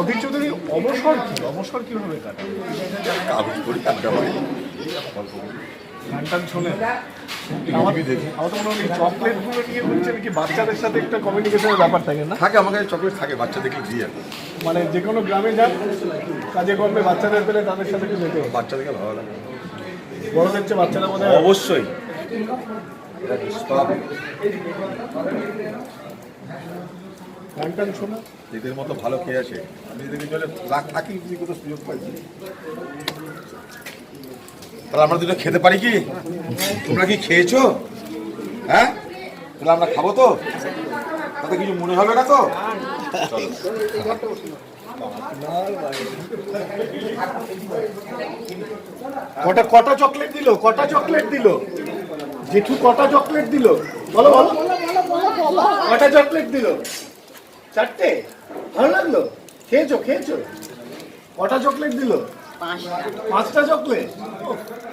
অধীর চৌধুরীর অবসর কি? অবসর কীভাবে কাটে কাগজ করি কাটতে পারি গান টান শোনে আমার তো মনে হয় নিয়ে বলছেন কি বাচ্চাদের সাথে একটা কমিউনিকেশনের ব্যাপার থাকে না? থাকে আমার কাছে চকলেট থাকে বাচ্চা দেখলে দিয়ে মানে যে কোনো গ্রামে যান কাজে কর্মে বাচ্চাদের পেলে তাদের সাথে একটু যেতে হবে। বাচ্চা দেখে ভালো লাগে। বড়দের চেয়ে বাচ্চারা মনে অবশ্যই। গান টান শোনা। এদের মতো ভালো কে আছে? আমি এদের জলে থাকি কোনো সুযোগ পাইছি। তাহলে আমরা দুটো খেতে পারি কি? তোমরা কি খেয়েছো? হ্যাঁ? তাহলে আমরা খাব তো? তাতে কিছু মনে হবে না তো? কটা কটা চকলেট দিল? কটা চকলেট দিল? জেঠু কটা চকলেট দিল? বলো বলো। কটা চকলেট দিল? চারটে? ভালো লাগল? খেয়েছো খেয়েছো? কটা চকলেট দিল? 맛있다. 맛있다 적도에. 어.